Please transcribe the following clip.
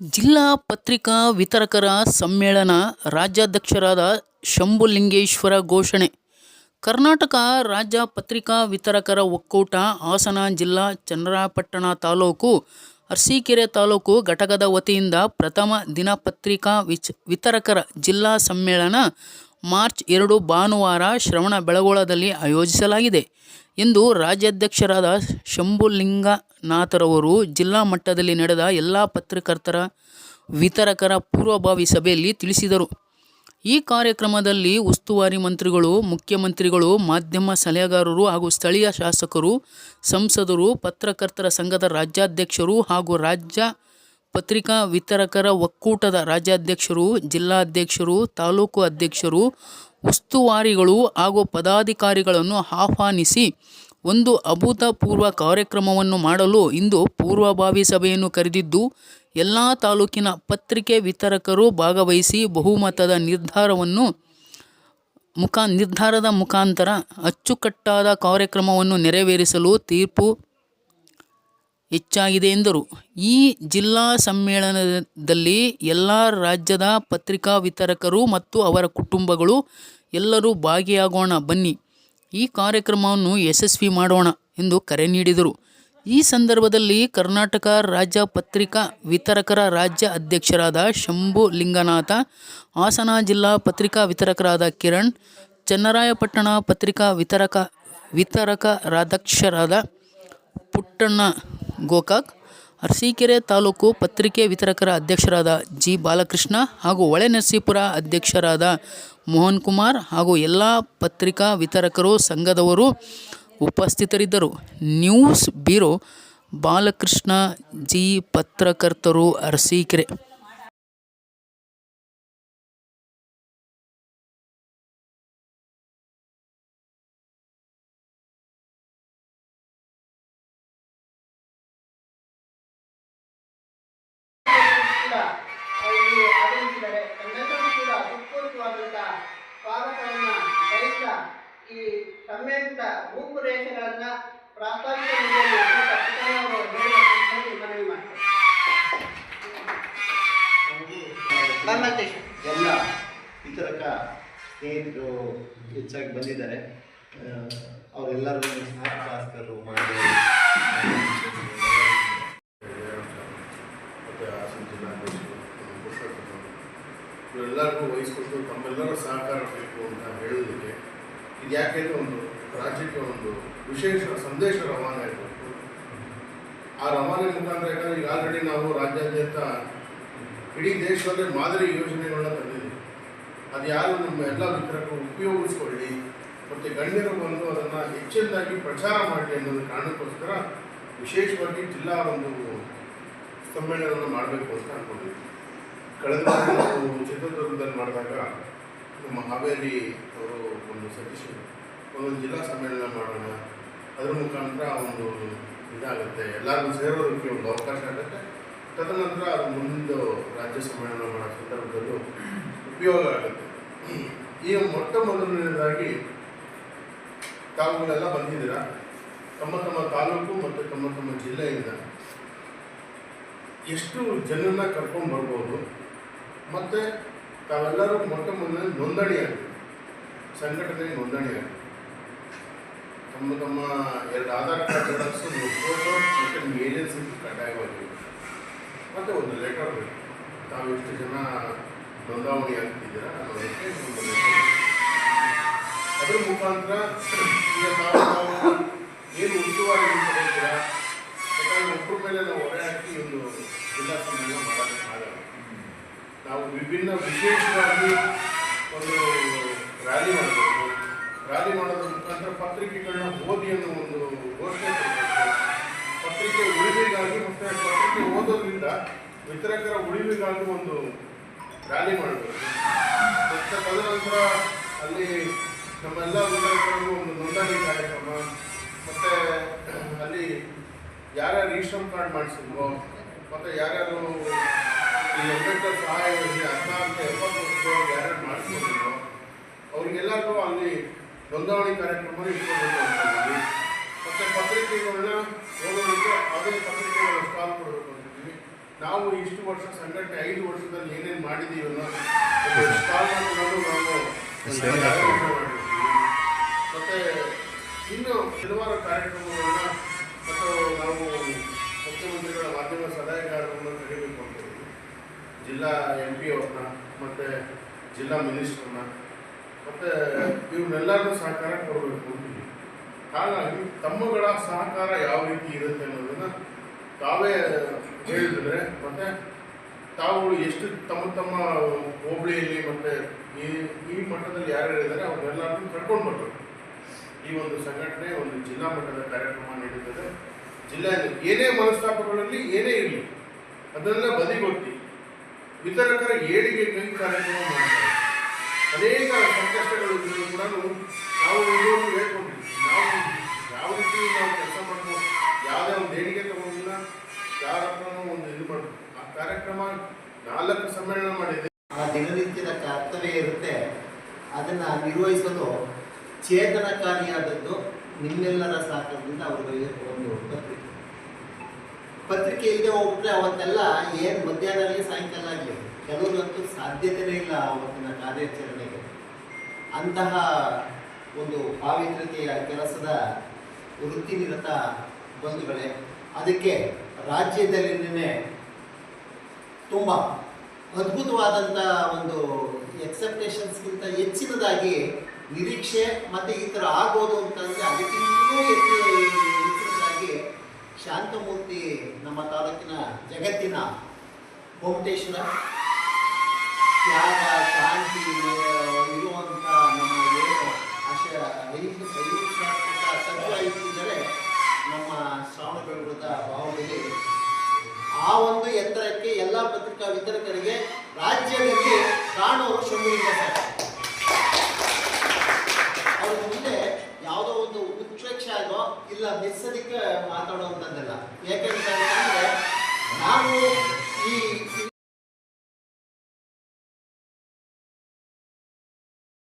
ಜಿಲ್ಲಾ ಪತ್ರಿಕಾ ವಿತರಕರ ಸಮ್ಮೇಳನ ರಾಜ್ಯಾಧ್ಯಕ್ಷರಾದ ಶಂಭುಲಿಂಗೇಶ್ವರ ಘೋಷಣೆ. ಕರ್ನಾಟಕ ರಾಜ್ಯ ಪತ್ರಿಕಾ ವಿತರಕರ ಒಕ್ಕೂಟ ಹಾಸನ ಜಿಲ್ಲಾ ಚನ್ನರಾಯಪಟ್ಟಣ ತಾಲೂಕು, ಅರಸೀಕೆರೆ ತಾಲೂಕು ಘಟಕದ ವತಿಯಿಂದ ಪ್ರಥಮ ದಿನಪತ್ರಿಕಾ ವಿಚ್, ವಿತರಕರ ಜಿಲ್ಲಾ ಸಮ್ಮೇಳನ ಮಾರ್ಚ್ ಎರಡು ಭಾನುವಾರ ಶ್ರವಣಬೆಳಗೊಳದಲ್ಲಿ ಆಯೋಜಿಸಲಾಗಿದೆ ಎಂದು ರಾಜ್ಯಾಧ್ಯಕ್ಷರಾದ ಶಂಭುಲಿಂಗನಾಥರವರು ಜಿಲ್ಲಾ ಮಟ್ಟದಲ್ಲಿ ನಡೆದ ಎಲ್ಲ ಪತ್ರಕರ್ತರ ವಿತರಕರ ಪೂರ್ವಭಾವಿ ಸಭೆಯಲ್ಲಿ ತಿಳಿಸಿದರು. ಈ ಕಾರ್ಯಕ್ರಮದಲ್ಲಿ ಉಸ್ತುವಾರಿ ಮಂತ್ರಿಗಳು, ಮುಖ್ಯಮಂತ್ರಿಗಳು, ಮಾಧ್ಯಮ ಸಲಹೆಗಾರರು ಹಾಗೂ ಸ್ಥಳೀಯ ಶಾಸಕರು, ಸಂಸದರು, ಪತ್ರಕರ್ತರ ಸಂಘದ ರಾಜ್ಯಾಧ್ಯಕ್ಷರು ಹಾಗೂ ರಾಜ್ಯ ಪತ್ರಿಕಾ ವಿತರಕರ ಒಕ್ಕೂಟದ ರಾಜ್ಯಾಧ್ಯಕ್ಷರು, ಜಿಲ್ಲಾಧ್ಯಕ್ಷರು, ತಾಲೂಕು ಅಧ್ಯಕ್ಷರು, ಉಸ್ತುವಾರಿಗಳು ಹಾಗೂ ಪದಾಧಿಕಾರಿಗಳನ್ನು ಆಹ್ವಾನಿಸಿ ಒಂದು ಅಭೂತಪೂರ್ವ ಕಾರ್ಯಕ್ರಮವನ್ನು ಮಾಡಲು ಇಂದು ಪೂರ್ವಭಾವಿ ಸಭೆಯನ್ನು ಕರೆದಿದ್ದು, ಎಲ್ಲ ತಾಲೂಕಿನ ಪತ್ರಿಕೆ ವಿತರಕರು ಭಾಗವಹಿಸಿ ಬಹುಮತದ ನಿರ್ಧಾರವನ್ನು ಮುಖಾ ನಿರ್ಧಾರದ ಮುಖಾಂತರ ಅಚ್ಚುಕಟ್ಟಾದ ಕಾರ್ಯಕ್ರಮವನ್ನು ನೆರವೇರಿಸಲು ತೀರ್ಪು ಹೆಚ್ಚಾಗಿದೆ ಎಂದರು. ಈ ಜಿಲ್ಲಾ ಸಮ್ಮೇಳನದಲ್ಲಿ ಎಲ್ಲ ರಾಜ್ಯದ ಪತ್ರಿಕಾ ವಿತರಕರು ಮತ್ತು ಅವರ ಕುಟುಂಬಗಳು ಎಲ್ಲರೂ ಭಾಗಿಯಾಗೋಣ, ಬನ್ನಿ. ಈ ಕಾರ್ಯಕ್ರಮವನ್ನು ಯಶಸ್ವಿ ಮಾಡೋಣ ಎಂದು ಕರೆ ನೀಡಿದರು. ಈ ಸಂದರ್ಭದಲ್ಲಿ ಕರ್ನಾಟಕ ರಾಜ್ಯ ಪತ್ರಿಕಾ ವಿತರಕರ ರಾಜ್ಯ ಅಧ್ಯಕ್ಷರಾದ ಶಂಭು ಲಿಂಗನಾಥ, ಹಾಸನ ಜಿಲ್ಲಾ ಪತ್ರಿಕಾ ವಿತರಕರಾದ ಕಿರಣ್, ಚನ್ನರಾಯಪಟ್ಟಣ ಪತ್ರಿಕಾ ವಿತರಕ ವಿತರಕರಾಧ್ಯಕ್ಷರಾದ ಪುಟ್ಟಣ್ಣ ಗೋಕಾಕ್, ಅರಸೀಕೆರೆ ತಾಲೂಕು ಪತ್ರಿಕೆ ವಿತರಕರ ಅಧ್ಯಕ್ಷರಾದ ಜಿ. ಬಾಲಕೃಷ್ಣ ಹಾಗೂ ಹೊಳೆನರಸೀಪುರ ಅಧ್ಯಕ್ಷರಾದ ಮೋಹನ್ ಕುಮಾರ್ ಹಾಗೂ ಎಲ್ಲ ಪತ್ರಿಕಾ ವಿತರಕರು ಸಂಘದವರು ಉಪಸ್ಥಿತರಿದ್ದರು. News bureau Balakrishna G. ಪತ್ರಕರ್ತರು ಅರಸೀಕೆರೆ. ಕೂಡ ಇಲ್ಲಿ ಆಗಮಿಸಿದ್ದಾರೆ ತಮ್ಮೆಲ್ಲರೂ ಕೂಡ ಹೃತ್ಪೂರ್ವಕವಾದಂತಹ ಸ್ವಾಗತವನ್ನು ಬಯಸ್ತಾ ಈ ರೂಪುರೇಷೆಗಳನ್ನು ಅತ್ಯುತ್ತಮವಾಗಿ ಮನವಿ ಮಾಡ್ತೇನೆ ಎಲ್ಲ ವಿತರಕ ಸ್ನೇಹಿತರು ಹೆಚ್ಚಾಗಿ ಬಂದಿದ್ದಾರೆ. ಅವರೆಲ್ಲರೂ ಸಹ ಶಾಸಕರು ಮಾಡಿ ಮತ್ತು ಹಾಸನ ಜಿಲ್ಲಾಧ್ಯಕ್ಷರು ಪುರುಷೋತ್ತಮ ಇವರೆಲ್ಲರಿಗೂ ವಹಿಸ್ಕೊಟ್ಟು ತಮ್ಮೆಲ್ಲರ ಸಹಕಾರ ಬೇಕು ಅಂತ ಹೇಳೋದಕ್ಕೆ ಇದು ಯಾಕೆಂದ್ರೆ ಒಂದು ರಾಜ್ಯಕ್ಕೆ ಒಂದು ವಿಶೇಷ ಸಂದೇಶ ರವಾನೆ ಆಗಬೇಕು. ಆ ರವಾನೆ ಮುಖಾಂತರ ಯಾಕಂದ್ರೆ ಈಗ ಆಲ್ರೆಡಿ ನಾವು ರಾಜ್ಯಾದ್ಯಂತ ಇಡೀ ದೇಶದಲ್ಲೇ ಮಾದರಿ ಯೋಜನೆಗಳನ್ನ ತಂದಿದ್ದೀವಿ. ಅದು ಯಾರು ನಮ್ಮ ಎಲ್ಲ ಮಿತ್ರರು ಉಪಯೋಗಿಸ್ಕೊಳ್ಳಿ, ಮತ್ತು ಗಣ್ಯರು ಬಂದು ಅದನ್ನು ಹೆಚ್ಚಿನದಾಗಿ ಪ್ರಚಾರ ಮಾಡಲಿ ಅನ್ನೋದು ಕಾರಣಕ್ಕೋಸ್ಕರ ವಿಶೇಷವಾಗಿ ಜಿಲ್ಲಾ ಒಂದು ಸಮ್ಮೇಳನವನ್ನು ಮಾಡಬೇಕು ಅಂತ ಅಂದ್ಕೊಂಡಿದ್ವಿ ಕಳೆದ ಚಿತ್ರದುರ್ಗದಲ್ಲಿ ಮಾಡಿದಾಗ ನಮ್ಮ ಹಾವೇರಿ ಅವರು ಒಂದು ಸಜೆಷನ್ ಒಂದೊಂದು ಜಿಲ್ಲಾ ಸಮ್ಮೇಳನ ಮಾಡೋಣ. ಅದರ ಮುಖಾಂತರ ಒಂದು ಇದಾಗುತ್ತೆ. ಎಲ್ಲರೂ ಸೇರೋದಕ್ಕೆ ಒಂದು ಅವಕಾಶ ಆಗುತ್ತೆ. ತದನಂತರ ಅದು ಮುಂದಿನ ರಾಜ್ಯ ಸಮ್ಮೇಳನ ಮಾಡೋ ಸಂದರ್ಭದಲ್ಲೂ ಉಪಯೋಗ ಆಗುತ್ತೆ. ಈ ಮೊಟ್ಟ ಮೊದಲನೇದಾಗಿ ತಾಲೂಕುಗಳೆಲ್ಲ ಬಂದಿದ್ದೀರಾ? ತಮ್ಮ ತಮ್ಮ ತಾಲೂಕು ಮತ್ತು ತಮ್ಮ ತಮ್ಮ ಜಿಲ್ಲೆಯಿಂದ ಎಷ್ಟು ಜನರನ್ನ ಕರ್ಕೊಂಡು ಬರ್ಬೋದು? ಮತ್ತು ತಾವೆಲ್ಲರೂ ಮೊಟ್ಟ ಮೊದಲ ನೋಂದಣಿಯಾಗಿ ಸಂಘಟನೆ ನೋಂದಣಿಯಾಗಿ. ತಮ್ಮ ತಮ್ಮ ಎರಡು ಆಧಾರ್ ಕಾರ್ಡ್ ಜೆರಾಕ್ಸ್ ಫೋಟೋ ಮತ್ತು ನಿಮ್ಮ ಏಜೆನ್ಸಿ ಕಡ್ಡಾಯವಾಗಿ ಮತ್ತು ಒಂದು ಲೆಟರ್ ಬೇಕು. ತಾವು ಎಷ್ಟು ಜನ ನೋಂದಾವಣಿ ಆಗ್ತಿದ್ದೀರಾ ಅದರ ಅದ್ರ ಮುಖಾಂತರ ಏನು ಉಚಿತವಾಗಿ ಯಾಕಂದ್ರೆ ಒಬ್ಬರ ಮೇಲೆ ನಾವು ಹೊರೆ ಹಾಕಿ ಒಂದು ಜಿಲ್ಲಾ ಸಮ್ಮೇಳನ ಮಾಡೋಕ್ಕಾಗಲ್ಲ ನಾವು ವಿಭಿನ್ನ ವಿಶೇಷವಾಗಿ ಒಂದು ರ್ಯಾಲಿ ಮಾಡಬೇಕು ರ್ಯಾಲಿ ಮಾಡೋದ್ರ ಮುಖಾಂತರ ಪತ್ರಿಕೆಗಳನ್ನ ಓದಿ ಅನ್ನೋ ಒಂದು ಘೋಷಣೆ ಪತ್ರಿಕೆ ಉಳಿವಿಗಾಗಿ ಮತ್ತು ಪತ್ರಿಕೆ ಓದೋದ್ರಿಂದ ವಿತರಕರ ಉಳಿವಿಗಾಗಿ ಒಂದು ರ್ಯಾಲಿ ಮಾಡಬೇಕು ಮತ್ತು ತದನಂತರ ಅಲ್ಲಿ ನಮ್ಮೆಲ್ಲ ವಿತರಕರಿಗೂ ಒಂದು ನೋಂದಣಿ ಕಾರ್ಯಕ್ರಮ, ಮತ್ತು ಅಲ್ಲಿ ಯಾರ್ಯಾರು ಈ ಶ್ರಮ್ ಕಾರ್ಡ್ ಮಾಡಿಸಿದ್ರು ಮತ್ತು ಯಾರ್ಯಾರು ಈ ಅಂಬೇಡ್ಕರ್ ಸಹಾಯ ಯೋಜನೆ ಹದಿನಾಲ್ಕು ಎಪ್ಪತ್ತು ವರ್ಷದೊಳಗೆ ಯಾರು ಮಾಡಿಸ್ಕೊಂಡಿದ್ವೋ ಅವರಿಗೆಲ್ಲರಿಗೂ ಅಲ್ಲಿ ನೋಂದಣಿ ಕಾರ್ಯಕ್ರಮ ಇಟ್ಕೊಳ್ಬೇಕು ಅಂತಿದ್ದೀವಿ ಮತ್ತು ಪತ್ರಿಕೆಗಳನ್ನ ಓದೋದಕ್ಕೆ ಅದೇ ಪತ್ರಿಕೆಗಳ ಸ್ಟಾಲ್ ಕೊಡಬೇಕು ಅಂತಿದ್ದೀವಿ ನಾವು ಇಷ್ಟು ವರ್ಷ ಸಂಘಟನೆ ಐದು ವರ್ಷದಲ್ಲಿ ಏನೇನು ಮಾಡಿದ್ದೀವಿ ಅನ್ನೋ ಸ್ಥಾನಮಾನಗಳನ್ನು ನಾವು ಮತ್ತು ಇನ್ನು ಹಲವಾರು ಕಾರ್ಯಕ್ರಮಗಳನ್ನ ಮತ್ತು ನಾವು ಮುಖ್ಯಮಂತ್ರಿಗಳ ಮಾಧ್ಯಮ ಸಲಹೆಗಾರರನ್ನು ಕರಿಬೇಕು ಅಂತ. ಜಿಲ್ಲಾ ಎಂ ಪಿ ಅವ್ರನ್ನ, ಮತ್ತು ಜಿಲ್ಲಾ ಮಿನಿಸ್ಟ್ರನ್ನ ಮತ್ತು ಇವ್ರನ್ನೆಲ್ಲರೂ ಸಹಕಾರ ಕೊಡಬೇಕು ಅಂತೀವಿ ಹಾಗಾಗಿ ತಮ್ಮಗಳ ಸಹಕಾರ ಯಾವ ರೀತಿ ಇರುತ್ತೆ ಅನ್ನೋದನ್ನು ತಾವೇ ಹೇಳಿದ್ರೆ, ಮತ್ತು ತಾವು ಎಷ್ಟು ತಮ್ಮ ತಮ್ಮ ಹೋಬಳಿಯಲ್ಲಿ ಮತ್ತು ಈ ಈ ಮಟ್ಟದಲ್ಲಿ ಯಾರು ಇದ್ದಾರೆ ಅವ್ರನ್ನೆಲ್ಲರನ್ನೂ ಕರ್ಕೊಂಡು ಬರಬೇಕು. ಈ ಒಂದು ಸಂಘಟನೆ ಒಂದು ಜಿಲ್ಲಾ ಮಟ್ಟದ ಕಾರ್ಯಕ್ರಮ ನಡೀತದೆ. ಜಿಲ್ಲೆಯಲ್ಲಿ ಏನೇ ಮನಸ್ತಾಪಗಳಲ್ಲಿ ಏನೇ ಇರಲಿ, ಅದನ್ನೆಲ್ಲ ಬದಿಗೊತ್ತಿ ವಿತರಕರ ಏಳಿಗೆ ಕೈ ಕಾರ್ಯಕ್ರಮ ಮಾಡ್ತಾರೆ ಅನೇಕ ಸಂಕಷ್ಟಗಳು ಇದ್ದರೂ ಕೂಡ ನಾವು ಇದುವರೆಗೂ ಹೇಳ್ಕೊಂಡಿದ್ವಿ ನಾವು ಯಾವ ರೀತಿ ನಾವು ಕೆಲಸ ಮಾಡ್ಬೋದು ಯಾವುದೇ ಒಂದು ದೇಣಿಗೆ ತಗೊಂಡಿಲ್ಲ ಯಾರಪ್ಪ ಒಂದು ಇದು ಮಾಡ್ಬೋದು ಆ ಕಾರ್ಯಕ್ರಮ ನಾಲ್ಕು ಸಮ್ಮೇಳನ ಮಾಡಿದೆ ಆ ದಿನನಿತ್ಯದ ಕರ್ತವ್ಯ ಇರುತ್ತೆ. ಅದನ್ನ ನಿರ್ವಹಿಸಲು ಚೇತನಕಾರಿಯಾದದ್ದು ನಿಮ್ಮೆಲ್ಲರ ಸಹಕಾರದಿಂದ ಅವರಿಗೆ ಒಂದು ಪತ್ರಿಕೆ ಇಲ್ಲದೆ ಹೋಗ್ಬಿಟ್ರೆ ಅವತ್ತೆಲ್ಲ ಏನು ಮಧ್ಯಾಹ್ನದಲ್ಲಿ ಸಾಯಂಕಾಲ ಆಗಲಿ ಕೆಲವರಂತೂ ಸಾಧ್ಯತೆನೇ ಇಲ್ಲ ಅವತ್ತಿನ ಕಾರ್ಯಾಚರಣೆಗೆ. ಅಂತಹ ಒಂದು ಪಾವಿತ್ರತೆಯ ಕೆಲಸದ ವೃತ್ತಿನಿರತ ಬಂಧುಗಳೇ, ಅದಕ್ಕೆ ರಾಜ್ಯದಲ್ಲಿ ನಿನ್ನೆ ತುಂಬ ಅದ್ಭುತವಾದಂಥ ಒಂದು ಎಕ್ಸೆಪ್ಟೇಷನ್ಸ್ಗಿಂತ ಹೆಚ್ಚಿನದಾಗಿ ನಿರೀಕ್ಷೆ ಮತ್ತು ಈ ಥರ ಆಗ್ಬೋದು ಅಂತಂದರೆ ಅದಕ್ಕಿಂತಲೂ ಹೆಚ್ಚು ಹೆಚ್ಚಿನದಾಗಿ ಶಾಂತಮೂರ್ತಿ ನಮ್ಮ ತಾಲೂಕಿನ ಜಗತ್ತಿನ ಗೊಮಟೇಶ್ವರ ತ್ಯಾಗ, ಶಾಂತಿ ಇರುವಂಥ ನಮ್ಮ ಏನು ಆಶಯ. ಐದು ನಮ್ಮ ಶ್ರಾವಣಬೆಳಗುಳದ ಭಾವದಲ್ಲಿ ಆ ಒಂದು ಎತ್ತರಕ್ಕೆ ಎಲ್ಲ ಪತ್ರಿಕಾ ವಿತರಕರಿಗೆ ರಾಜ್ಯದಲ್ಲಿ ಶಂಭುಲಿಂಗ ಸರ್ ಅವ್ರ ಮುಂದೆ ಯಾವುದೋ ಒಂದು ಉತ್ಪ್ರೇಕ್ಷೆ ಆಗೋ ಇಲ್ಲ ಮೆಸ್ಸದಿಕ್ಕೆ ಅಂತಂದ್ರೆ ಯಾಕೆಂತಂದ್ರೆ Jeez.